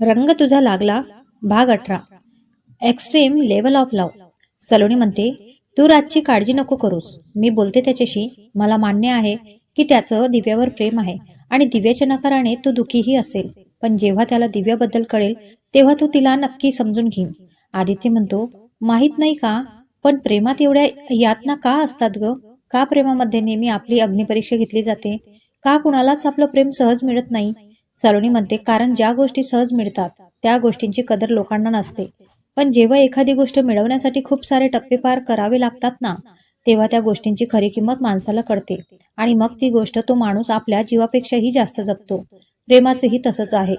रंग तुझा लागला भाग अठरा. Extreme level of love Saloni म्हणते तू रातची काळजी नको करूस. मी बोलते त्याच्याशी. मला मान्य आहे की त्याचं दिव्यावर प्रेम आहे आणि दिव्याच्या नकाराने तो दुःखीही असेल. पण जेव्हा त्याला दिव्याबद्दल कळेल तेव्हा तो तिला नक्की समजून घेईन. आदित्य म्हणतो माहीत नाही का? पण प्रेमात एवढ्या यातना का असतात ग? का प्रेमामध्ये नेहमी आपली अग्निपरीक्षा घेतली जाते? का कुणालाच आपलं प्रेम सहज मिळत नाही? सलोनी म्हणते कारण ज्या गोष्टी सहज मिळतात त्या गोष्टींची कदर लोकांना नसते. पण जेव्हा एखादी गोष्ट मिळवण्यासाठी खूप सारे टप्पे पार करावे लागतात ना तेव्हा त्या गोष्टींची खरी किंमत माणसाला कळते. आणि मग ती गोष्ट तो माणूस आपल्या जीवापेक्षाही जास्त जपतो. प्रेमाचंही तसंच आहे.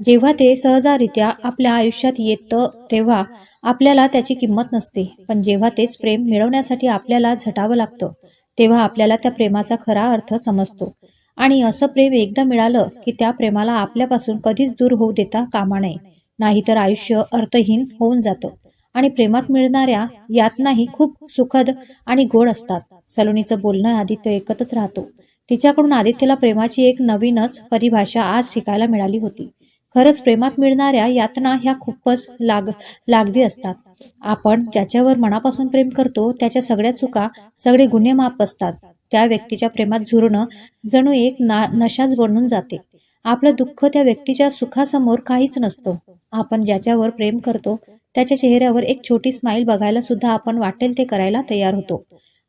जेव्हा ते सहजारित्या आपल्या आयुष्यात येतं तेव्हा आपल्याला त्याची किंमत नसते. पण जेव्हा तेच प्रेम मिळवण्यासाठी आपल्याला झटावं लागतं तेव्हा आपल्याला त्या प्रेमाचा खरा अर्थ समजतो. आणि असं प्रेम एकदा मिळालं की त्या प्रेमाला आपल्यापासून कधीच दूर होऊ देता कामा नये. नाहीतर आयुष्य अर्थहीन होऊन जातं. आणि प्रेमात मिळणाऱ्या यातनाही खूप सुखद आणि गोड असतात. सलोनीचं बोलणं आदित्य ऐकतच राहतो. तिच्याकडून आदित्यला प्रेमाची एक नवीनच परिभाषा आज शिकायला मिळाली होती. खरंच प्रेमात मिळणाऱ्या यातना ह्या खूपच लाग लागवी असतात. आपण ज्याच्यावर मनापासून प्रेम करतो त्याच्या सगळ्या चुका सगळे गुन्हे माफ असतात. त्या व्यक्तीच्या प्रेमात झुरणं जणू एक ना नशाच बनून जाते. आपलं दुःख त्या व्यक्तीच्या सुखासमोर काहीच नसतं. आपण ज्याच्यावर प्रेम करतो त्याच्या चेहऱ्यावर एक छोटी स्माईल बघायला सुद्धा आपण वाटेल ते करायला तयार होतो.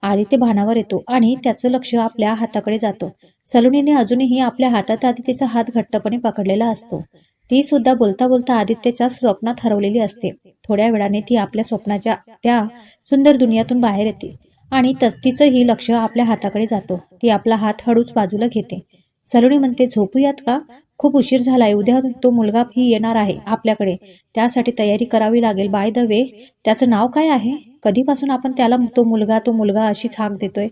आदित्य भानावर येतो आणि त्याचं लक्ष आपल्या हाताकडे जातं. सलोनीने अजूनही आपल्या हातात आदित्यचा हात घट्टपणे पकडलेला असतो. ती सुद्धा बोलता बोलता आदित्यच्या स्वप्नात हरवलेली असते. थोड्या वेळाने ती आपल्या स्वप्नाच्या त्या सुंदर दुनियातून बाहेर येते आणि तस्तीचंही तिचंही लक्ष आपल्या हाताकडे जातो. ती आपला हात हळूच बाजूला घेते. सलोनी म्हणते झोपूयात का? खूप उशीर झालाय. उद्या तो मुलगा ही येणार आहे आपल्याकडे. त्यासाठी तयारी करावी लागेल. बाय द वे त्याचं नाव काय आहे? कधीपासून आपण त्याला तो मुलगा तो मुलगा अशीच हाक देतोय?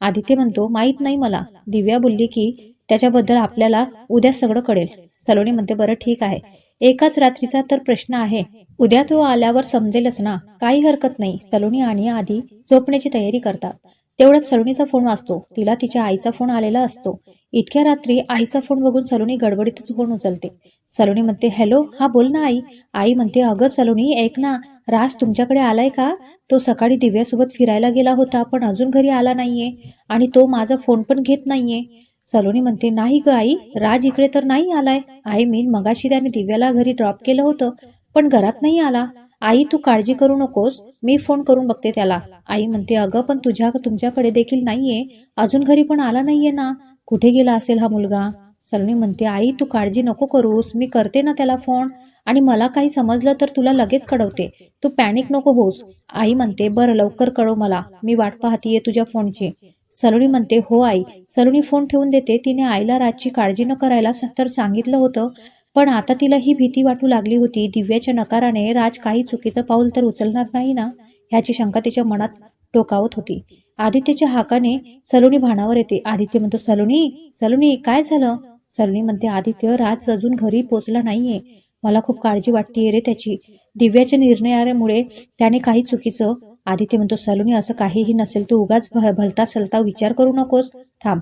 आदित्य म्हणतो माहीत नाही मला. दिव्या बोलली की त्याच्याबद्दल आपल्याला उद्या सगळं कळेल. सलोनी म्हणते बरं ठीक आहे. एकाच रात्रीचा तर प्रश्न आहे. उद्या तो आल्यावर समजेलच ना. काही हरकत नाही. सलोनी आणि आधी झोपण्याची तयारी करतात. तेवढ्यात सलोनीचा फोन वाचतो तिला तिच्या आईचा फोन आलेला असतो. इतक्या रात्री आईचा फोन बघून सलोनी गडबडीतच फोन उचलते. सलोनी म्हणते हॅलो हा बोल ना आई. आई म्हणते अगं सलोनी ऐक ना. राज तुमच्याकडे आलाय का? तो सकाळी दिव्यासोबत फिरायला गेला होता पण अजून घरी आला नाहीये आणि तो माझा फोन पण घेत नाहीये. सलोनी म्हणते नाही ग आई राज इकडे तर नाही आलाय. आई मी मगाशी त्याने दिव्याला घरी ड्रॉप केलं होतं पण घरात नाही आला. आई तू काळजी करू नकोस. मी फोन करून बघते त्याला. आई म्हणते अगं पण तुझ्या तुमच्याकडे देखील नाहीये. अजून घरी पण आला नाहीये ना. कुठे गेला असेल हा मुलगा? सलोनी म्हणते आई तू काळजी नको करूस. मी करते ना त्याला फोन आणि मला काही समजलं तर तुला लगेच कळवते. तू पॅनिक नको होस आई म्हणते बरं लवकर कळव मला. मी वाट पाहतीये तुझ्या फोनची सलोनी म्हणते हो आई. सलोनी फोन ठेवून देते तिने आईला राजची काळजी न करायला तर सांगितलं होतं पण आता तिला ही भीती वाटू लागली होती. दिव्याच्या नकाराने राज काही चुकीचं पाऊल तर उचलणार नाही ना? ह्याची शंका तिच्या मनात टोकावत होती. आदित्यच्या हाकाने सलोनी भानावर येते. आदित्य म्हणतो सलोनी सलोनी काय झालं? सलोनी म्हणते आदित्य राज अजून घरी पोचला नाहीये. मला खूप काळजी वाटतेय रे त्याची. दिव्याच्या निर्णयामुळे त्याने काही चुकीचं आदित्य म्हणतो सलोनी असं काहीही नसेल तू उगाच भलता सलता विचार करू नकोस. थांब.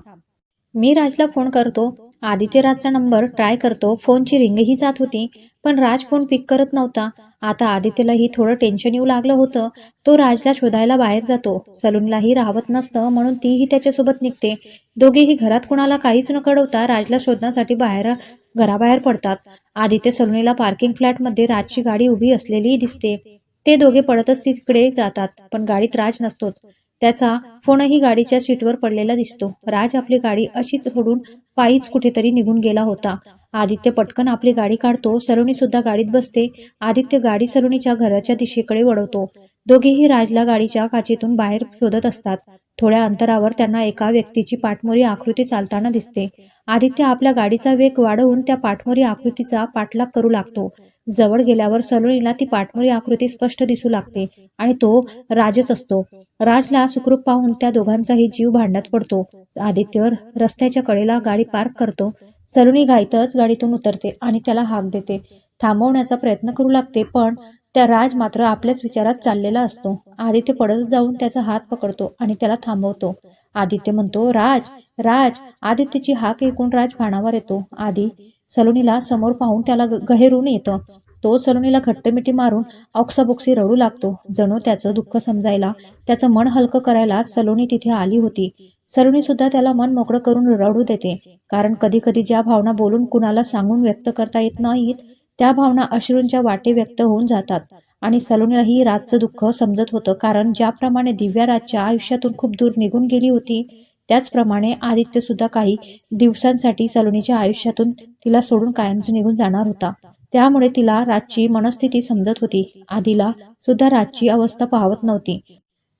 मी राजला फोन करतो. आदित्य राजचा नंबर ट्राय करतो. फोनची रिंगही जात होती पण राज फोन पिक करत नव्हता. आता आदित्यलाही थोडं टेन्शन येऊ लागलं होतं. तो राजला शोधायला बाहेर जातो. सलूनलाही राहत नसतं म्हणून तीही त्याच्यासोबत निघते. दोघेही घरात कुणाला काहीच न कळवता राजला शोधण्यासाठी बाहेर घराबाहेर पडतात. आदित्य सलूनीला पार्किंग फ्लॅटमध्ये राजची गाडी उभी असलेली दिसते. ते दोघे पडतच तिकडे जातात पण गाडीत राज नसतोच त्याचा फोनही गाडीच्या सीटवर पडलेला दिसतो. राज आपली गाडी अशीच सोडून पायीच कुठेतरी निघून गेला होता. आदित्य पटकन आपली गाडी काढतो सलोनी सुद्धा गाडीत बसते. आदित्य गाडी सलोनीच्या घराच्या दिशेकडे वळवतो. दोघेही राजला गाडीच्या काचेतून बाहेर शोधत असतात. थोड्या अंतरावर त्यांना एका व्यक्तीची पाठमोरी आकृती चालताना दिसते. आदित्य आपल्या गाडीचा वेग वाढवून त्या पाठमोरी आकृतीचा पाठलाग करू लागतो. जवळ गेल्यावर सलोनीला ती पाठमोरी आकृती स्पष्ट दिसू लागते आणि तो राजच असतो. राजला सुखरूप पाहून त्या दोघांचाही जीव भांडण्यात पडतो. आदित्य रस्त्याच्या कडेला गाडी पार्क करतो. सलोनी घाईतच गाडीतून उतरते आणि त्याला हाक देते. थांबवण्याचा प्रयत्न करू लागते पण त्या राज मात्र आपल्याच विचारात चाललेला असतो. आदित्य पडत जाऊन त्याचा हात पकडतो आणि त्याला थांबवतो. आदित्य म्हणतो राज राज. आदित्यची हाक ऐकून राज भाणावर येतो. आदी सलोनीला समोर पाहून त्याला ग- गहेरून येतं. तो सलोनीला घट्टमिठी मारून ऑक्साबोक्सी रडू लागतो. जणू त्याचं दुःख समजायला त्याचं मन हलकं करायला सलोनी तिथे आली होती. सलोनी सुद्धा त्याला मन मोकळं करून रडू देते. कारण कधी कधी ज्या भावना बोलून कुणाला सांगून व्यक्त करता येत नाहीत त्या भावना अश्रूंच्या वाटे व्यक्त होऊन जातात. आणि सलोनीलाही रातचं दुःख समजत होतं. कारण ज्याप्रमाणे दिव्या राजच्या आयुष्यातून खूप दूर निघून गेली होती त्याचप्रमाणे आदित्य सुद्धा काही दिवसांसाठी सलोनीच्या आयुष्यातून तिला सोडून कायमच निघून जाणार होता. त्यामुळे तिला राजची मनस्थिती समजत होती. आधीला सुद्धा राजची अवस्था पाहत नव्हती.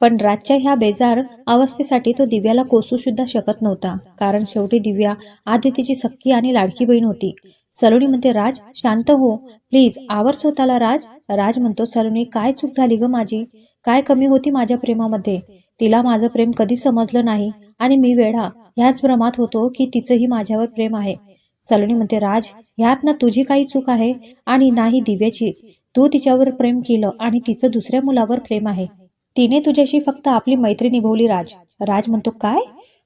पण राजच्या ह्या बेजार अवस्थेसाठी तो दिव्याला कोसू सुद्धा शकत नव्हता. कारण शेवटी दिव्या आदितीची सख्खी आणि लाडकी बहीण होती. सलोनी म्हणते राज शांत हो. प्लीज आवर स्वतःला राज. राज म्हणतो सलोनी काय चूक झाली ग माझी? काय कमी होती माझ्या प्रेमामध्ये? तिला माझं प्रेम कधी समजलं नाही आणि मी वेढा ह्याच भ्रमात होतो की तिचंही माझ्यावर प्रेम आहे. सलोनी म्हणते राज ह्यात ना तुझी काही चूक आहे आणि नाही दिव्याची. तू तिच्यावर प्रेम केलं आणि तिचं दुसऱ्या मुलावर प्रेम आहे. तिने तुझ्याशी फक्त आपली मैत्री निभवली राज. राज म्हणतो काय?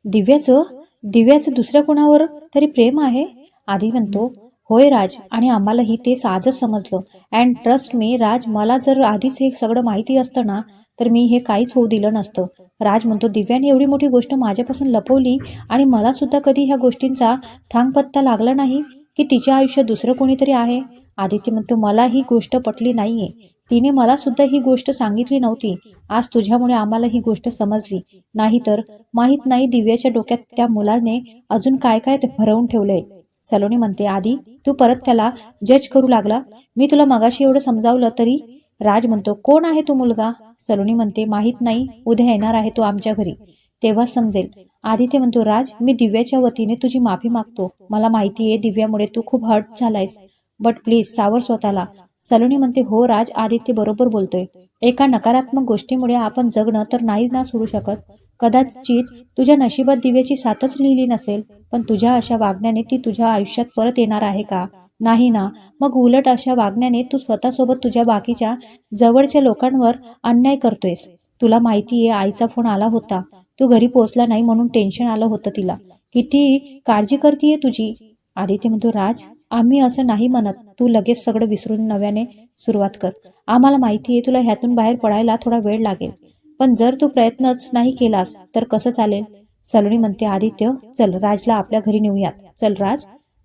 दिव्याचं? दिव्याचं दुसऱ्या कोणावर तरी प्रेम आहे? आधी म्हणतो होय राज आणि आम्हालाही ते आजच समजलं. अँड ट्रस्ट मी राज मला जर आधीच हे सगळं माहिती असतं ना तर मी हे काहीच होऊ दिलं नसतं. राज म्हणतो दिव्याने एवढी मोठी गोष्ट माझ्यापासून लपवली आणि मला सुद्धा कधी ह्या गोष्टींचा थांगपत्ता लागला नाही की तिच्या आयुष्यात दुसरं कोणीतरी आहे? आदित्य म्हणतो मला ही गोष्ट पटली नाहीये. तिने मला सुद्धा ही गोष्ट सांगितली नव्हती. आज तुझ्यामुळे आम्हाला ही गोष्ट समजली. नाहीतर माहीत नाही दिव्याच्या डोक्यात त्या मुलाने अजून काय काय ते भरवून ठेवलंय. सलोनी म्हणते आधी तू परत त्याला जज करू लागला. मी तुला मगाशी एवढं समजावलं तरी राज म्हणतो कोण आहे तो मुलगा? सलोनी म्हणते माहीत नाही उद्या येणार आहे तो आमच्या घरी. तेव्हा समजेल. आदित्य म्हणतो राज मी दिव्याच्या वतीने तुझी माफी मागतो. मला माहिती आहे दिव्यामुळे तू खूप हर्ट झालायस. बट प्लीज सावर स्वतःला. सलोनी म्हणते हो राज आदित्य बरोबर बोलतोय. एका नकारात्मक गोष्टीमुळे आपण जगणं तर नाही ना सोडू शकत. कदाचित तुझ्या नशिबात दिव्याची साथच लिहिली नसेल पण तुझ्या अशा वागण्याने ती तुझ्या आयुष्यात परत येणार आहे का? नाही ना. मग उलट अशा वागण्याने तू स्वतःसोबत तुझ्या बाकीच्या जवळच्या लोकांवर अन्याय करतोयस. तुला माहिती आहे आईचा फोन आला होता. तू घरी पोहोचला नाही म्हणून टेन्शन आलं होतं तिला. किती काळजी करतीये तुझी? आदित्य म्हणतो राज आम्ही असं नाही म्हणत. तू लगेच सगळं विसरून नव्याने सुरुवात कर. आम्हाला माहिती आहे तुला ह्यातून बाहेर पडायला थोडा वेळ लागेल. पण जर तू प्रयत्नच नाही केलास तर कसं चालेल? सलोनी म्हणते आदित्य चल राजला आपल्या घरी नेऊयात. चल राज.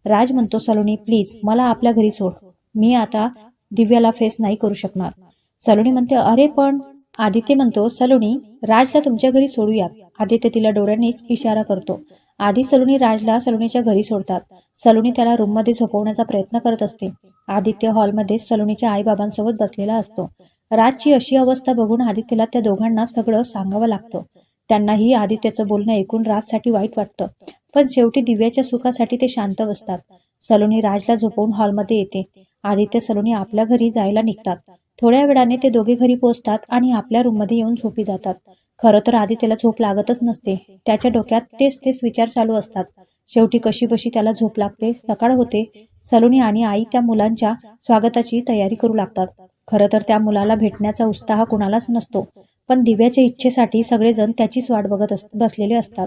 राज म्हणतो सलोनी प्लीज मला आपल्या घरी सोड. मी आता दिव्याला फेस नाही करू शकणार. सलोनी म्हणते अरे पण आदित्य म्हणतो सलोनी राजला तुमच्या घरी सोडूयात. आदित्य तिला डोळ्यांनीच इशारा करतो. आधी सलोनी राजला सलोनीच्या घरी सोडतात. सलोनी त्याला रूममध्ये झोपवण्याचा प्रयत्न करत असते. आदित्य हॉलमध्ये सलोनीच्या आईबाबांसोबत बसलेला असतो. राजची अशी अवस्था बघून आदित्यला त्या दोघांना सगळं सांगावं लागतं. त्यांनाही आदित्यचं बोलणं ऐकून राजसाठी वाईट वाटतं. पण शेवटी दिव्याच्या सुखासाठी ते शांत बसतात. सलोनी राजला झोपवून हॉलमध्ये येते. आदित्य सलोनी आपल्या घरी जायला निघतात. थोड्या वेळाने ते दोघे घरी पोहोचतात आणि आपल्या रूममध्ये येऊन झोपी जातात. खरं तर आदित्यला झोप लागतच नसते. त्याच्या डोक्यात तेच तेच विचार चालू असतात. शेवटी कशी बशी त्याला झोप लागते सकाळ होते. सलोनी आणि आई त्या मुलांच्या स्वागताची तयारी करू लागतात. खरं तर त्या मुलाला भेटण्याचा उत्साह कुणालाच नसतो. पण दिव्याच्या इच्छेसाठी सगळेजण त्याचीच वाट बघत अस बसलेले असतात.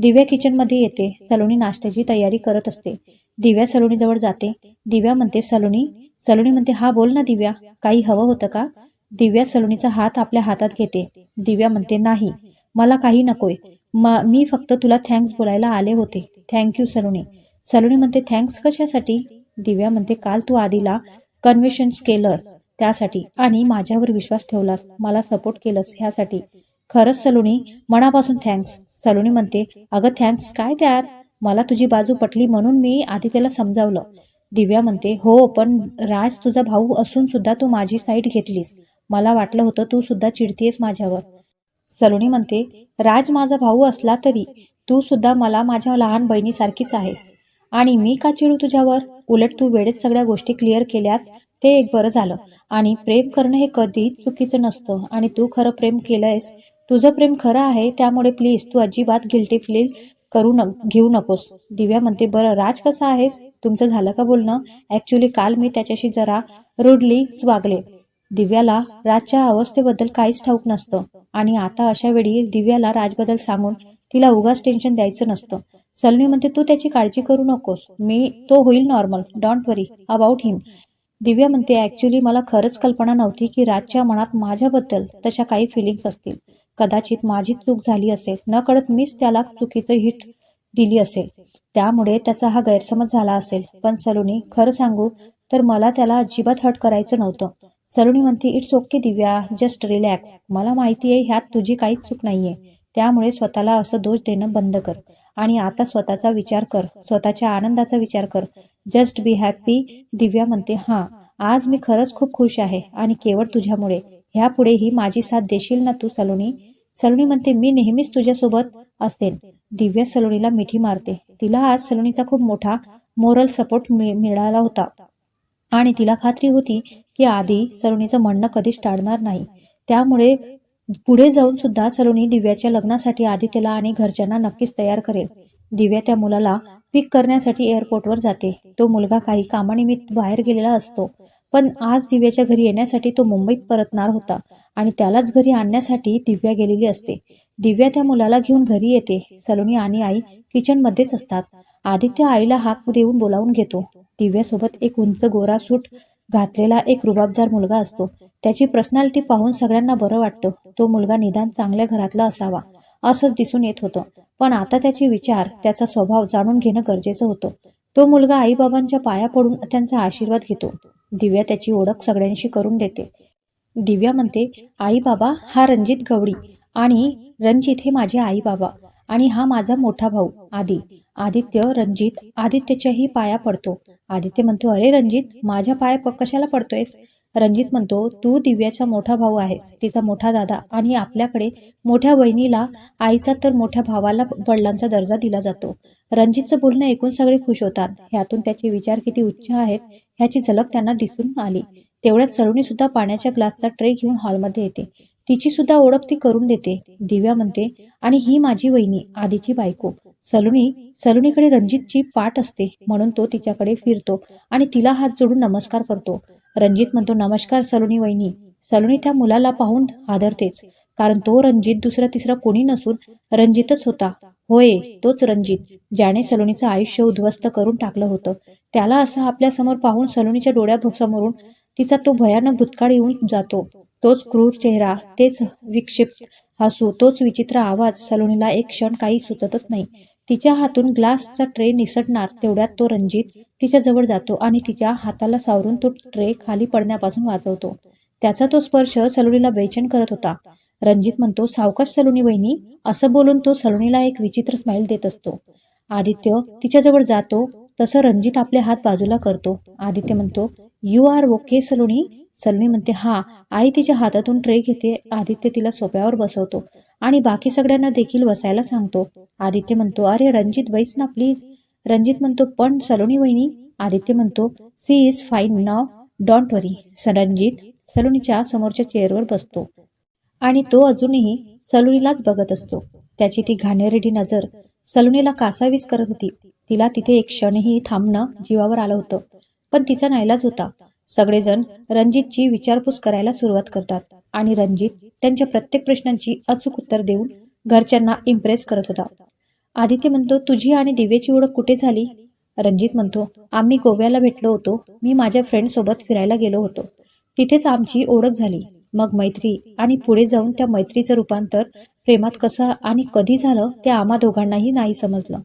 दिव्या किचनमध्ये येते. सलोनी नाश्त्याची तयारी करत असते. दिव्या सलोनीजवळ जाते. दिव्या म्हणते सलोनी सलोनी म्हणते हा बोल ना दिव्या काही हवं होतं का? दिव्या सलोनीचा हात आपल्या हातात घेते. दिव्या म्हणते नाही मला काही नकोय. मी फक्त तुला थँक्स बोलायला आले होते. थँक्यू सलोनी. सलोनी म्हणते थँक्स कशासाठी? दिव्या म्हणते काल तू आधीला कन्व्हेन्शन्स केलं त्यासाठी आणि माझ्यावर विश्वास ठेवलास. मला सपोर्ट केलंस ह्यासाठी. खरंच सलोनी मनापासून थँक्स सलोनी म्हणते अगं थँक्स काय त्यात? मला तुझी बाजू पटली म्हणून मी आधी त्याला समजावलं. दिव्या म्हणते हो पण राज तुझा भाऊ असून सुद्धा तू माझी साईड घेतलीस. मला वाटलं होतं तू सुद्धा चिडतीयस माझ्यावर. सलोनी म्हणते राज माझा भाऊ असला तरी तू सुद्धा मला माझ्या लहान बहिणीसारखीच आहेस. आणि मी का चिडू तुझ्यावर? उलट तू वेळेत सगळ्या गोष्टी क्लिअर केल्यास ते एक बरं झालं. आणि प्रेम करणं हे कधीच चुकीचं नसतं. आणि तू खरं प्रेम केलंयस. तुझं प्रेम खरं आहे त्यामुळे प्लीज तू अजिबात गिल्टी फील करू न घेऊ नकोस. दिव्या म्हणते बरं राज कसा आहेस? तुमचं झालं का बोलणं? ऍक्च्युली काल मी त्याच्याशी जरा रुडलीच वागले. दिव्याला राजच्या अवस्थेबद्दल काहीच ठाऊक नसतं. आणि आता अशा वेळी दिव्याला राजबद्दल सांगून तिला उगाच टेन्शन द्यायचं नसतं. सलमी म्हणते तू त्याची काळजी करू नकोस. मी तो होईल normal don't worry about him Divya म्हणते ऍक्च्युली मला खरंच कल्पना नव्हती की राजच्या मनात माझ्याबद्दल तशा काही फिलिंग्स असतील. कदाचित माझी चूक झाली असेल. न कळत मीच त्याला चुकीचं हिट दिली असेल. त्यामुळे त्याचा हा गैरसमज झाला असेल. पण सलोनी खरं सांगू तर मला त्याला अजिबात हट करायचं नव्हतं. सलोनी म्हणते it's okay Divya. Just relax मला माहिती आहे ह्यात तुझी काहीच चूक नाहीये. त्यामुळे स्वतःला असं दोष देणं बंद कर. आणि आता स्वतःचा विचार कर. स्वतःच्या आनंदाचा विचार कर. जस्ट बी हॅप्पी दिव्या म्हणते हां आज मी खरंच खूप खुश आहे आणि केवळ तुझ्यामुळे. ह्यापुढेही माझी साथ देशील ना तू सलोनी सलोनी म्हणते मी नेहमीच तुझ्यासोबत असेन दिव्या सलोनीला मिठी मारते. तिला आज सलोनीचा खूप मोठा मोरल सपोर्ट मिळाला होता. आणि तिला खात्री होती की आधी सलोनीचं म्हणणं कधीच टाळणार नाही. त्यामुळे पुढे जाऊन सुद्धा सलोनी दिव्याच्या लग्नासाठी आदित्यला आणि घरच्यांना नक्कीच तयार करेल. दिव्या त्या मुलाला पिक करण्यासाठी एअरपोर्टवर जाते. तो मुलगा काही कामानिमित्त बाहेर गेलेला असतो. पण आज दिव्याच्या घरी येण्यासाठी तो मुंबईत परतणार होता आणि त्यालाच घरी आणण्यासाठी दिव्या गेलेली असते. दिव्या त्या मुलाला घेऊन घरी येते. सलोनी आणि आई किचनमध्येच असतात. आदित्य आईला हाक देऊन बोलावून घेतो. दिव्यासोबत एक उंच गोरा सूट घातलेला एक रुबाबदार मुलगा असतो. त्याची पर्सनॅलिटी पाहून सगळ्यांना बरं वाटतं. तो मुलगा निदान चांगल्या घरातला असावा असंच दिसून येत होतं. पण आता त्याचे विचार त्याचा स्वभाव जाणून घेणं गरजेचं होतं. तो मुलगा आईबाबांच्या पाया पडून त्यांचा आशीर्वाद घेतो. दिव्या त्याची ओळख सगळ्यांशी करून देते. दिव्या म्हणते आई बाबा हा रणजित गवडी आणि रणजित हे माझे आई बाबा आणि हा माझा मोठा भाऊ आदि. आदित्य रणजित आदित्यच्याही पाया पडतो. आदित्य म्हणतो अरे रणजित माझ्या पाया कशाला पडतोयस? रणजित म्हणतो तू दिव्याचा मोठा भाऊ आहेस. तिचा मोठा दादा आणि आपल्याकडे मोठ्या बहिणीला आईचा तर मोठ्या भावाला वडिलांचा दर्जा दिला जातो. रणजितचं बोलणं ऐकून सगळे खुश होतात. ह्यातून त्याचे विचार किती उच्च आहेत ह्याची झलक त्यांना दिसून आली. तेवढ्यात सलोनी सुद्धा पाण्याच्या ग्लासचा ट्रे घेऊन हॉलमध्ये येते. तिची सुद्धा ओळख ती करून देते. दिव्या म्हणते आणि ही माझी वहिनी आधीची बायको. सलुनी सलुनीकडे रणजितची पाठ असते. म्हणून तो तिच्याकडे फिरतो आणि तिला हात जोडून नमस्कार करतो. रणजित म्हणतो नमस्कार सलुनी वहिनी. सलुनी त्या मुलाला पाहून आदरतेच. कारण तो रणजित दुसरा तिसरा कोणी नसून रणजितच होता. होय तोच रणजित ज्याने सलोनीचं आयुष्य उद्ध्वस्त करून टाकलं होतं. त्याला असं आपल्यासमोर पाहून सलोनीच्या डोळ्यासमोरून तिचा तो भयानक भूतकाळ येऊन जातो. तोच क्रूर चेहरा तेच विक्षिप्त हसू तोच विचित्र आवाज सलोनीला एक क्षण काही सुचतच नाही. तिच्या हातून ग्लासचा ट्रे निसटणार तेवढ्यात तो रणजित तिच्या जवळ जातो आणि तिच्या हाताला सावरून तो ट्रे खाली पडण्यापासून वाचवतो. त्याचा तो स्पर्श सलोनीला बेचैन करत होता. रणजित म्हणतो सावकाश सलोनी वहिनी असं बोलून तो सलोनीला एक विचित्र स्माईल देत असतो. आदित्य तिच्याजवळ जातो तसं रणजित आपले हात बाजूला करतो. आदित्य म्हणतो यू आर ओके सलोनी? सलमी म्हणते हा आई तिच्या हातातून ट्रे घेते आदित्य तिला सोप्यावर बसवतो आणि बाकी सगळ्यांना देखील बसायला सांगतो. आदित्य म्हणतो अरे रणजित बैस ना प्लीज रणजित म्हणतो पण सलोनी वहिनी आदित्य म्हणतो she is fine now don't worry Ranjit सलोनीच्या समोरच्या चेअरवर बसतो आणि तो अजूनही सलोनीलाच बघत असतो. त्याची ती घाणेरडी नजर सलोनीला कासावीस करत होती. तिला तिथे एक क्षणही थांबणं जीवावर आलं होतं. पण तिचा नाईलाज होता. सगळेजण रणजितची विचारपूस करायला सुरुवात करतात आणि रणजित त्यांच्या प्रत्येक प्रश्नांची अचूक उत्तर देऊन घरच्यांना इम्प्रेस करत होता. आदित्य म्हणतो तुझी आणि दिव्याची ओळख कुठे झाली? रणजित म्हणतो आम्ही गोव्याला भेटलो होतो. मी माझ्या फ्रेंडसोबत फिरायला गेलो होतो. तिथेच आमची ओळख झाली. मग मैत्री आणि पुढे जाऊन त्या मैत्रीचं रूपांतर प्रेमात कसं आणि कधी झालं ते आम्हा दोघांनाही नाही समजलं.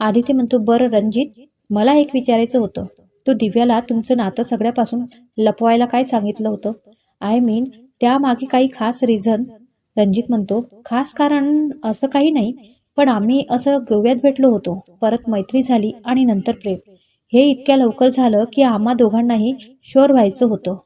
आदित्य म्हणतो बरं रणजित मला एक विचारायचं होतं. तो दिव्याला तुमचं नातं सगळ्यापासून लपवायला काय सांगितलं होतं? आय मीन त्यामागे काही खास रिझन रणजित म्हणतो खास कारण असं काही नाही पण आम्ही असं गोव्यात भेटलो होतो. परत मैत्री झाली आणि नंतर प्रेम. हे इतक्या लवकर झालं की आम्हा दोघांनाही शोर व्हायचं होतं.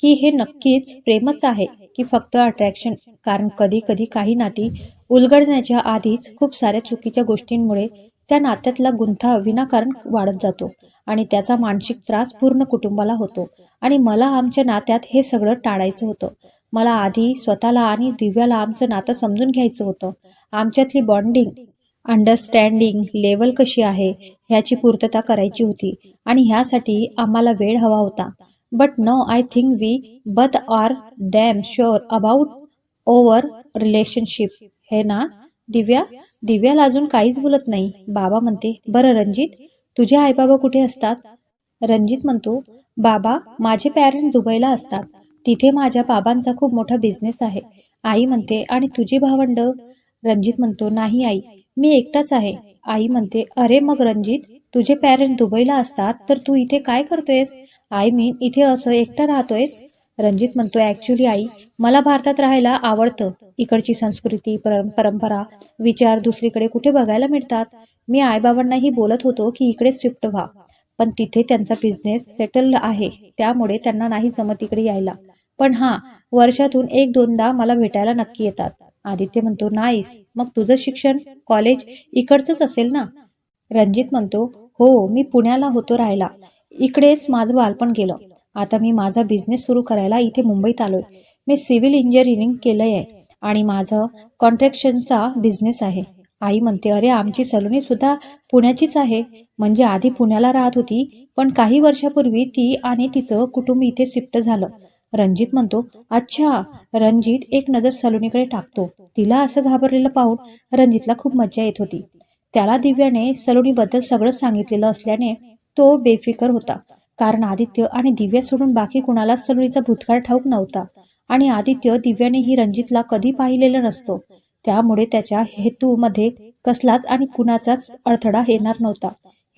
की हे नक्कीच प्रेमच आहे की फक्त अट्रॅक्शन कारण कधी कधी काही नाती उलगडण्याच्या आधीच खूप साऱ्या चुकीच्या गोष्टींमुळे त्या नात्यातला गुंथा विनाकारण वाढत जातो आणि त्याचा मानसिक त्रास पूर्ण कुटुंबाला होतो. आणि मला आमच्या नात्यात हे सगळं टाळायचं होतं. मला आधी स्वतःला आणि दिव्याला आमचं नातं समजून घ्यायचं होतं. आमच्यातली बॉन्डिंग अंडरस्टँडिंग लेवल कशी आहे ह्याची पूर्तता करायची होती आणि ह्यासाठी आम्हाला वेळ हवा होता. But no I think we both are damn sure about our relationship हे ना? दिव्या दिव्याला अजून काहीच बोलत नाही. बाबा म्हणते बरं रणजित तुझे आईबाबा कुठे असतात? रणजित म्हणतो बाबा माझे पॅरेंट्स दुबईला असतात. तिथे माझ्या बाबांचा खूप मोठा बिझनेस आहे. आई म्हणते आणि तुझी भावंड? रणजित म्हणतो नाही आई मी एकटाच आहे. आई म्हणते अरे मग रणजित तुझे पॅरेंट्स दुबईला असतात तर तू इथे काय करतोयस? आई मीन इथे असं एकटा राहतोयस? रणजित म्हणतो ऍक्च्युली आई मला भारतात राहायला आवडतं. इकडची संस्कृती परंपरा विचार दुसरीकडे कुठे बघायला मिळतात? मी आईबाबांनाही बोलत होतो की इकडे शिफ्ट व्हा. पण तिथे त्यांचा बिझनेस सेटल आहे. त्यामुळे त्यांना नाही जमत इकडे यायला. पण हा वर्षातून एक दोनदा मला भेटायला नक्की येतात. आदित्य म्हणतो नाहीस मग तुझं शिक्षण कॉलेज इकडचंच असेल ना? रणजित म्हणतो हो मी पुण्याला होतो राहायला. इकडेच माझं बालपण गेलं. आता मी माझा बिझनेस सुरू करायला इथे मुंबईत आलोय. मी सिव्हिल इंजिनिअरिंग केलंय आहे आणि माझं कॉन्ट्रॅक्शनचा बिझनेस आहे. आई म्हणते अरे आमची सलोनी सुद्धा पुण्याचीच आहे. म्हणजे आधी पुण्याला राहत होती पण काही वर्षापूर्वी ती आणि तिचं कुटुंब इथे शिफ्ट झालं. रणजित म्हणतो अच्छा रणजित एक नजर सलोनीकडे टाकतो. तिला असं घाबरलेलं पाहून रणजितला खूप मज्जा येत होती. त्याला दिव्याने सलोनीबद्दल सगळं सांगितलेलं असल्याने तो बेफिकर होता. कारण आदित्य आणि दिव्या सोडून बाकी कुणालाच सलोनीचा भूतकाळ ठाऊक नव्हता. आणि आदित्य दिव्यानेही रणजितला कधी पाहिलेलं नसतो. त्यामुळे त्याच्या हेतूमध्ये कसलाच आणि कुणाचाच अडथळा येणार नव्हता.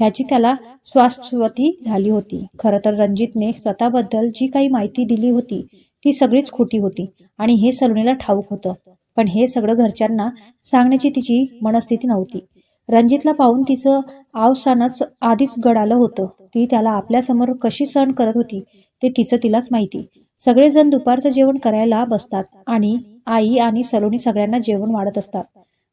ह्याची त्याला स्वास्वती झाली होती. खरं तर रणजितने स्वतःबद्दल जी काही माहिती दिली होती ती सगळीच खोटी होती आणि हे सलोनीला ठाऊक होतं. पण हे सगळं घरच्यांना सांगण्याची तिची मनस्थिती नव्हती. रणजितला पाहून तिचं आवसानच आधीच गडालं होतं. ती त्याला आपल्यासमोर कशी सहन करत होती ते तिचं तिलाच माहिती. सगळेजण दुपारचं जेवण करायला बसतात आणि आई आणि सलोनी सगळ्यांना जेवण वाढत असतात.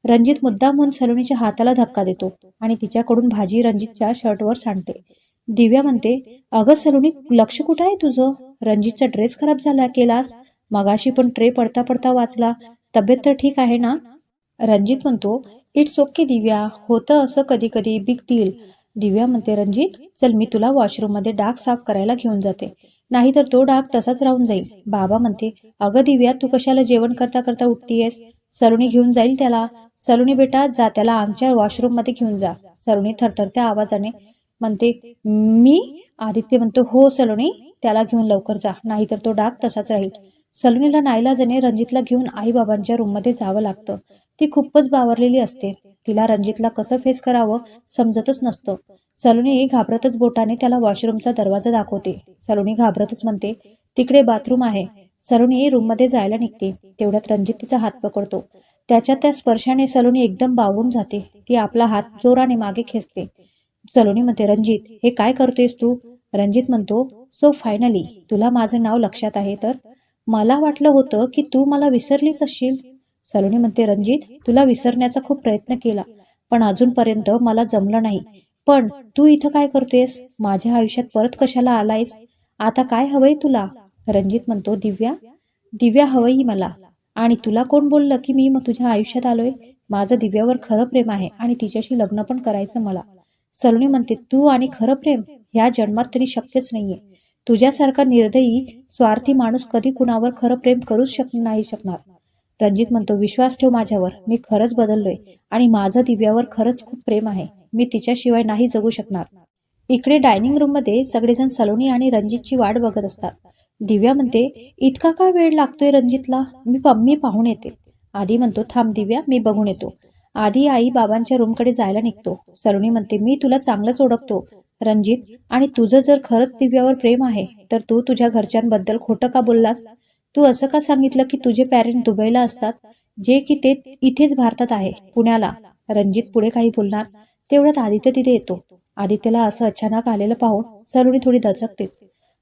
रणजित मुद्दाम म्हणून सलोनीच्या हाताला धक्का देतो आणि तिच्याकडून भाजी रणजितच्या शर्टवर सांडते. दिव्या म्हणते अगं सलोनी लक्ष कुठं आहे तुझं? रणजितचा ड्रेस खराब झाला केलास. मगाशी पण ट्रे पडता पडता वाचला. तब्येत तर ठीक आहे ना? रणजित म्हणतो इट्स ओके दिव्या. होतं असं कधी कधी बिग डील दिव्या म्हणते रणजित चल मी तुला वॉशरूममध्ये डाग साफ करायला घेऊन जाते. नाहीतर तो डाग तसाच राहून जाईल. बाबा म्हणते अगं दिव्या तू कशाला जेवण करता करता उठतीयस? सलोनी घेऊन जाईल त्याला. सलोनी बेटा जा त्याला आमच्या वॉशरूममध्ये घेऊन जा. सलोनी थरथरत्या आवाजाने म्हणते मी? आदित्य म्हणतो हो सलोनी त्याला घेऊन लवकर जा. नाहीतर तो डाग तसाच राहील. सलोनीला नाईलाजाने रणजितला घेऊन आईबाबांच्या रूममध्ये जावं लागतं. ती खूपच बावरलेली असते. तिला रणजितला कसं फेस करावं समजतच नसतं. सलोनी घाबरतच बोटाने त्याला वॉशरूमचा दरवाजा दाखवते. सलोनी घाबरतच म्हणते तिकडे बाथरूम आहे. सलोनी रूममध्ये जायला निघते. तेवढ्यात रणजित तिचा हात पकडतो. त्याच्या त्या स्पर्शाने सलोनी एकदम बावरून जाते. ती आपला हात जोराने मागे खेचते. सलोनी म्हणते रणजित हे काय करतोयस तू? रणजित म्हणतो सो फायनली तुला माझं नाव लक्षात आहे तर? मला वाटलं होतं की तू मला विसरलीच असशील. सलोनी म्हणते रणजित तुला विसरण्याचा खूप प्रयत्न केला पण अजूनपर्यंत मला जमलं नाही. पण तू इथं काय करतोयस? माझ्या आयुष्यात परत कशाला आलायस? आता काय हवंय तुला? रणजित म्हणतो दिव्या दिव्या हवंय मला. आणि तुला कोण बोललं की मी मग तुझ्या आयुष्यात आलोय? माझं दिव्यावर खरं प्रेम आहे आणि तिच्याशी लग्न पण करायचं मला. सलोनी म्हणते तू आणि खरं प्रेम ह्या जन्मात तरी शक्यच नाहीये. तुझ्यासारखा निर्दयी स्वार्थी माणूस कधी कुणावर खरं प्रेम करूच शक नाही शकणार. रणजित म्हणतो विश्वास ठेव माझ्यावर. मी खरंच बदललोय आणि माझं दिव्यावर खरंच खूप प्रेम आहे. मी तिच्याशिवाय नाही जगू शकणार. इकडे डायनिंग रूममध्ये सगळेजण सलोनी आणि रणजितची वाट बघत असतात. दिव्या म्हणते इतका काय वेळ लागतोय रणजितला मी मी पाहून येते. आधी म्हणतो थांब दिव्या मी बघून येतो. आधी आई बाबांच्या रूमकडे जायला निघतो. सलोनी म्हणते मी तुला चांगलंच ओळखतो. रणजित आणि तुझं जर खरंच दिव्यावर प्रेम आहे तर तू तुझ्या घरच्यांबद्दल खोटं का बोललास? तू असं का सांगितलं की तुझे पॅरेंट दुबईला असतात जे की ते इथेच भारतात आहे पुण्याला रणजित पुढे काही बोलणार तेवढ्यात आदित्य तिथे येतो. आदित्यला असं अचानक आलेलं पाहून सलोनी थोडी दचकतेच.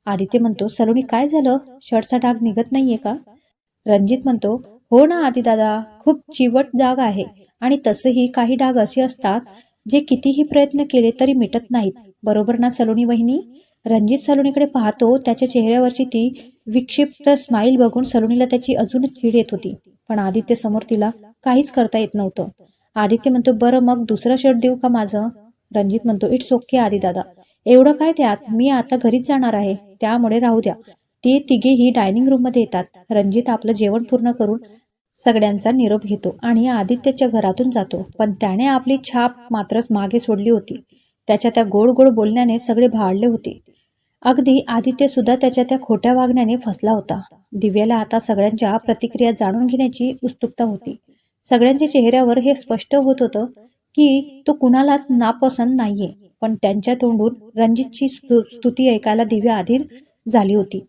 आदित्य म्हणतो सलोनी काय झालं? शर्टचा डाग निघत नाहीये का रणजित म्हणतो हो ना आदिदादा खूप चिवट डाग आहे आणि तसंही काही डाग असे असतात जे कितीही प्रयत्न केले तरी मिटत नाहीत. बरोबर ना सलोनी वहिनी? रणजित सलोनीकडे पाहतो त्याच्या चेहऱ्यावरची ती विक्षिप्त स्माईल बघून सलोनीला त्याची अजूनच चीड येत होती. पण आदित्य समोर तिला काहीच करता येत नव्हतं. आदित्य म्हणतो बरं मग दुसरं शर्ट देऊ का माझं? रणजित म्हणतो इट्स ओके आदी दादा. एवढं काय त्यात? मी आता घरीच जाणार आहे. त्यामुळे राहू द्या. ते तिघेही डायनिंग रूममध्ये येतात. रणजित आपलं जेवण पूर्ण करून सगळ्यांचा निरोप घेतो आणि आदित्यच्या घरातून जातो. पण त्याने आपली छाप मात्रच मागे सोडली होती. त्याच्या त्या गोड गोड बोलण्याने सगळे भाळले होते. अगदी आदित्य सुद्धा त्याच्या त्या खोट्या वागण्याने फसला होता. दिव्याला आता सगळ्यांच्या प्रतिक्रिया जाणून घेण्याची उत्सुकता होती. सगळ्यांच्या चेहऱ्यावर हे स्पष्ट होत होतं की तो कुणालाच नापसंत नाहीये. पण त्यांच्या तोंडून रणजितची स्तुती ऐकायला दिव्या आधी झाली होती.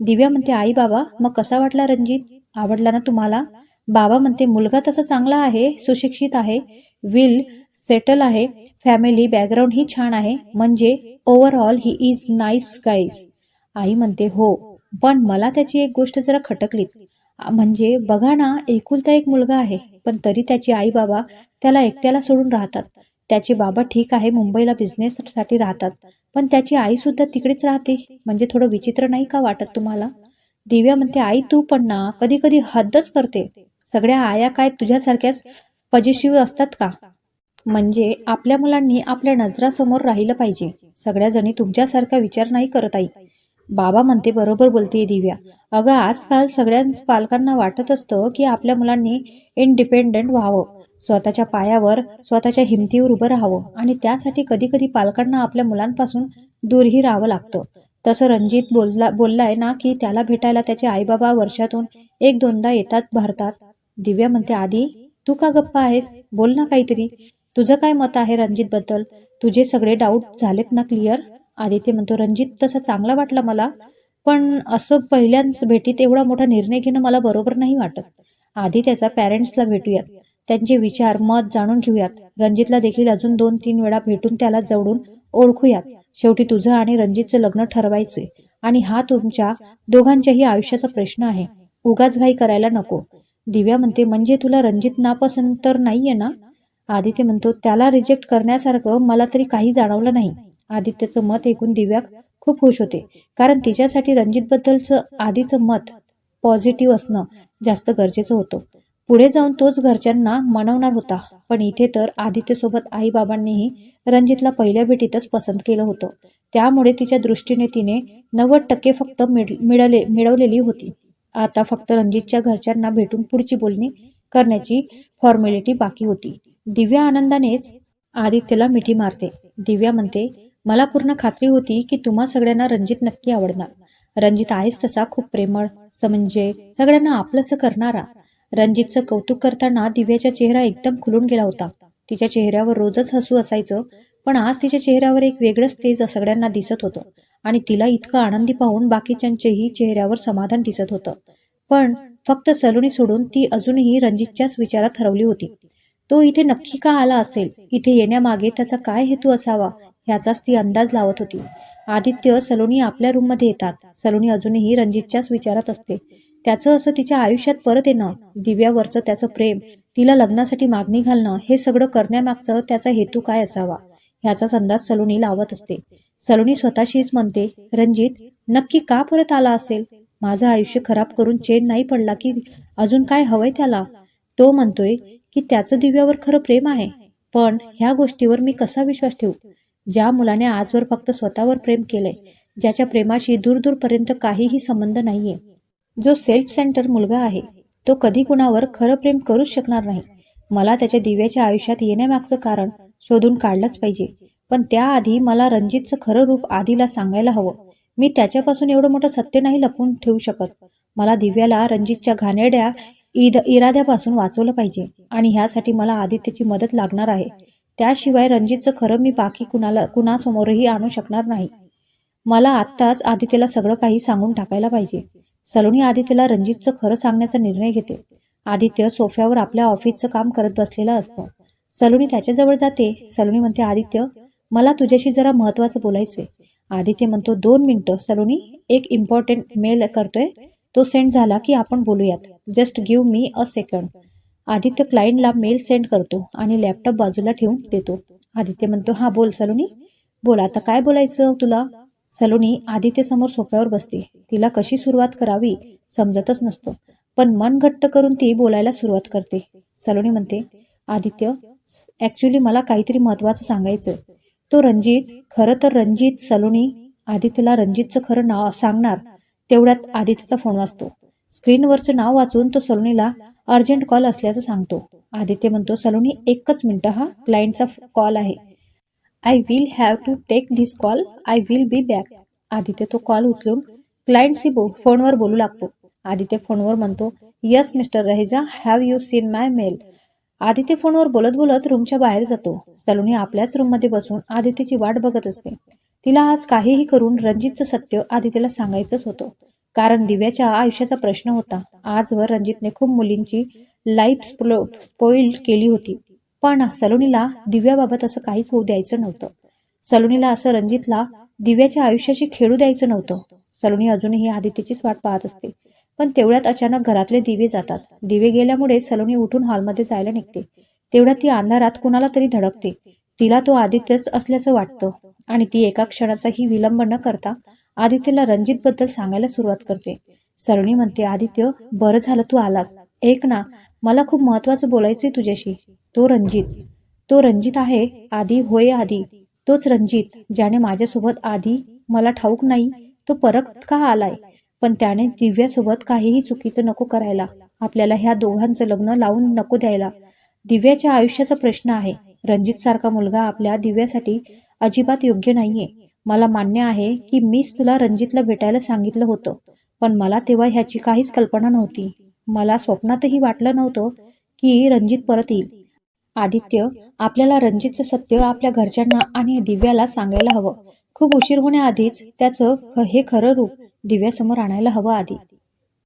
दिव्या म्हणते आई बाबा मग कसा वाटला रणजित? आवडला ना तुम्हाला? बाबा म्हणते मुलगा तसा चांगला आहे सुशिक्षित आहे विल सेटल आहे फॅमिली बॅकग्राऊंड ही छान आहे म्हणजे overall he is nice guys आई म्हणते हो पण मला त्याची एक गोष्ट जरा खटकलीच. म्हणजे बघा ना एकुलता एक मुलगा आहे पण तरी त्याची आई बाबा त्याला एकट्याला सोडून राहतात. त्याचे बाबा ठीक आहे मुंबईला बिझनेससाठी राहतात पण त्याची आई सुद्धा तिकडेच राहते. म्हणजे थोडं विचित्र नाही का वाटत तुम्हाला? दिव्या म्हणते आई तू पण ना कधी कधी हद्दच करते. सगळ्या आया काय तुझ्यासारख्याच पॉझिटिव्ह असतात का? म्हणजे आपल्या मुलांनी आपल्या नजरासमोर राहिलं पाहिजे. सगळ्या जणी तुमच्यासारखा विचार नाही करत आई. बाबा म्हणते बरोबर बोलते दिव्या. अगं आजकाल सगळ्याच पालकांना वाटत असतं की आपल्या मुलांनी इंडिपेंडंट व्हावं. स्वतःच्या पायावर स्वतःच्या हिमतीवर उभं राहावं. आणि त्यासाठी कधी कधी पालकांना आपल्या मुलांपासून दूरही राहावं लागतं. तसं रणजित बोलला बोललाय ना की त्याला भेटायला त्याचे आईबाबा वर्षातून एक दोनदा येतात भारतात. दिव्या म्हणते आधी तू का गप्पा आहेस? बोल ना काहीतरी. तुझं काय मत आहे रणजितबद्दल? तुझे सगळे डाऊट झालेत ना क्लिअर आदित्य म्हणतो रणजित तसा चांगला वाटला मला पण असं पहिल्याच भेटीत एवढा मोठा निर्णय घेणं मला बरोबर नाही वाटत. आधी त्याचा पॅरेंट्सला भेटूयात. त्यांचे विचार मत जाणून घेऊयात. रणजितला देखील अजून दोन तीन वेळा भेटून त्याला जवळून ओळखूयात. शेवटी तुझं आणि रणजितचं लग्न ठरवायचे आणि हा तुमच्या दोघांच्याही आयुष्याचा प्रश्न आहे. उगाच घाई करायला नको. दिव्या म्हणते म्हणजे तुला रणजित नापसंत तर नाहीये ना? आदित्य म्हणतो त्याला रिजेक्ट करण्यासारखं मला तरी काही जाणवलं नाही. आदित्यचं मत ऐकून दिव्या खूप खुश होते कारण तिच्यासाठी रणजितबद्दलचं आधीचं मत पॉझिटिव्ह असणं जास्त गरजेचं होतं. पुढे जाऊन तोच घरच्यांना मनवणार होता पण इथे तर आदित्यसोबत आईबाबांनीही रणजितला पहिल्या भेटीतच पसंत केलं होतं. त्यामुळे तिच्या दृष्टीने तिने नव्वद टक्के फक्त मिळ- मिळाले मिळवलेली होती. आता फक्त रणजितच्या घरच्यांना भेटून पुढची बोलणी करण्याची फॉर्मॅलिटी बाकी होती. दिव्या आनंदानेच आदित्यला मिठी मारते. दिव्या म्हणते मला पूर्ण खात्री होती की तुम्हा सगळ्यांना रणजित नक्की आवडणार. रणजित आहेस तसा खूप प्रेमळ समंजय सगळ्यांना आपलंसं करणारा. रणजितचं कौतुक करताना दिव्याचा चेहरा एकदम खुलून गेला होता. तिच्या चेहऱ्यावर रोजच हसू असायचं पण आज तिच्या चेहऱ्यावर एक वेगळंच तेज सगळ्यांना दिसत होतं. आणि तिला इतकं आनंदी पाहून बाकीच्यांचेही चेहऱ्यावर समाधान दिसत होतं. पण फक्त सलोनी सोडून ती अजूनही रणजितच्याच विचारात हरवली होती. तो इथे नक्की का आला असेल? इथे येण्यामागे त्याचा काय हेतू असावा? ह्याचाच ती अंदाज लावत होती. आदित्य सलोनी आपल्या रूममध्ये येतात. सलोनी अजूनही रणजितच्याच विचारात असते. त्याचं असं तिच्या आयुष्यात परत येणं दिव्यावरचं त्याचं प्रेम तिला लग्नासाठी मागणी घालणं हे सगळं करण्यामागचं त्याचा हेतू काय असावा? ह्याचाच अंदाज सलोनी लावत असते. सलोनी स्वतःशीच म्हणते रणजित नक्की का परत आला असेल? माझं आयुष्य खराब करून चेन नाही पडला की अजून काय हवंय त्याला? तो म्हणतोय की त्याचं दिव्यावर खरं प्रेम आहे पण ह्या गोष्टीवर मी कसा विश्वास ठेवू? ज्या मुलाने आजवर फक्त स्वतःवर प्रेम केलंय ज्याच्या प्रेमाशी दूरदूरपर्यंत काहीही संबंध नाहीये. जो सेल्फ सेंटर मुलगा आहे तो कधी कुणावर खरं प्रेम करूच शकणार नाही. मला त्याच्या दिव्याच्या आयुष्यात येण्यामागचं कारण शोधून काढलंच पाहिजे. पण त्याआधी मला रणजितचं खरं रूप आधीला सांगायला हवं. मी त्याच्यापासून एवढं मोठं सत्य नाही लपवून ठेवू शकत. मला दिव्याला रणजितच्या घाणेरड्या ईद इराद्यापासून वाचवलं पाहिजे आणि ह्यासाठी मला आदित्यची मदत लागणार आहे. त्याशिवाय रणजितचं खरं मी बाकी कुणाला कुणासमोरही आणू शकणार नाही. मला आत्ताच आदित्यला सगळं काही सांगून टाकायला पाहिजे. सलोनी आदित्यला रणजितचं खरं सांगण्याचा निर्णय घेते. आदित्य सोफ्यावर आपल्या ऑफिसचं काम करत बसलेला असतो. सलोनी त्याच्याजवळ जाते. सलोनी म्हणते आदित्य मला तुझ्याशी जरा महत्वाचं बोलायचंय. आदित्य म्हणतो दोन मिनिटं सलोनी. एक इम्पॉर्टंट मेल करतोय. तो सेंड झाला की आपण बोलूयात. Just give me a second Aditya क्लायंटला मेल सेंड करतो आणि लॅपटॉप बाजूला ठेवून देतो. आदित्य म्हणतो हा बोल सलोनी. बोल आता काय बोलायचं तुला? सलोनी आदित्य समोर सोफ्यावर बसते. तिला कशी सुरुवात करावी समजतच नसतं पण मन घट्ट करून ती बोलायला सुरुवात करते. सलोनी म्हणते आदित्य ॲक्च्युली मला काहीतरी महत्त्वाचं सांगायचं तो रणजित खरं तर रणजित सलोनी आदित्यला रणजितचं खरं नाव सांगणार तेवढ्यात आदित्यचा फोन वाचतो स्क्रीनवरचं नाव वाचून तो सलोनीला अर्जंट कॉल असल्याचं सांगतो. आदित्य म्हणतो सलोनी एकच मिनिटं हा क्लायंटचा कॉल आहे. I will have to take this call I will be back Aditya तो कॉल उचलून क्लायंटशी बो फोनवर बोलू लागतो. आदित्य फोनवर म्हणतो yes mister Raheja have you seen my mail Aditya फोनवर बोलत बोलत रूमच्या बाहेर जातो. सलोनी आपल्याच रूममध्ये बसून आदित्यची वाट बघत असते. तिला आज काहीही करून रणजितचं सत्य आदित्यला सांगायचंच होतं. कारण दिव्याच्या आयुष्याचा प्रश्न होता. आजवर रणजितने खूप मुलींची लाईफ स्पोईल केली होती. पण सलोनीला दिव्याबाबत असं काहीच होऊ द्यायचं नव्हतं. सलोनीला असं रणजितला दिव्याच्या आयुष्याशी खेळू द्यायचं नव्हतं. सलोनी अजूनही आदित्यचीच वाट पाहत असते. पण तेवढ्यात अचानक घरातले दिवे जातात. दिवे गेल्यामुळे सलोनी उठून हॉलमध्ये जायला निघते. तेवढ्यात ती अंधारात कुणाला तरी धडकते. तिला तो आदित्यच असल्याचं वाटतं. आणि ती एका क्षणाचाही विलंब न करता आदित्यला रणजितबद्दल सांगायला सुरुवात करते. सलोनी म्हणते आदित्य बरं झालं तू आलास. ऐक ना मला खूप महत्वाचं बोलायचंय तुझ्याशी. तो रणजित. तो रणजित आहे. आधी होय आधी तोच रणजित ज्याने माझ्यासोबत आधी मला ठाऊक नाही. तो परत का आलाय? पण त्याने दिव्यासोबत काहीही चुकीचं नको करायला. आपल्याला ह्या दोघांचं लग्न लावून नको द्यायला. दिव्याच्या आयुष्याचा प्रश्न आहे. रणजित सारखा मुलगा आपल्या दिव्यासाठी अजिबात योग्य नाहीये. मला मान्य आहे की मीच तुला रणजितला भेटायला सांगितलं होतं पण मला तेव्हा ह्याची काहीच कल्पना नव्हती. मला स्वप्नातही वाटलं नव्हतं की रणजित परत येईल. आदित्य आपल्याला रणजितचं सत्य आपल्या घरच्यांना आणि दिव्याला सांगायला हवं. खूप उशीर होण्याआधीच त्याचं हे खरं रूप दिव्यासमोर आणायला हवं आधी.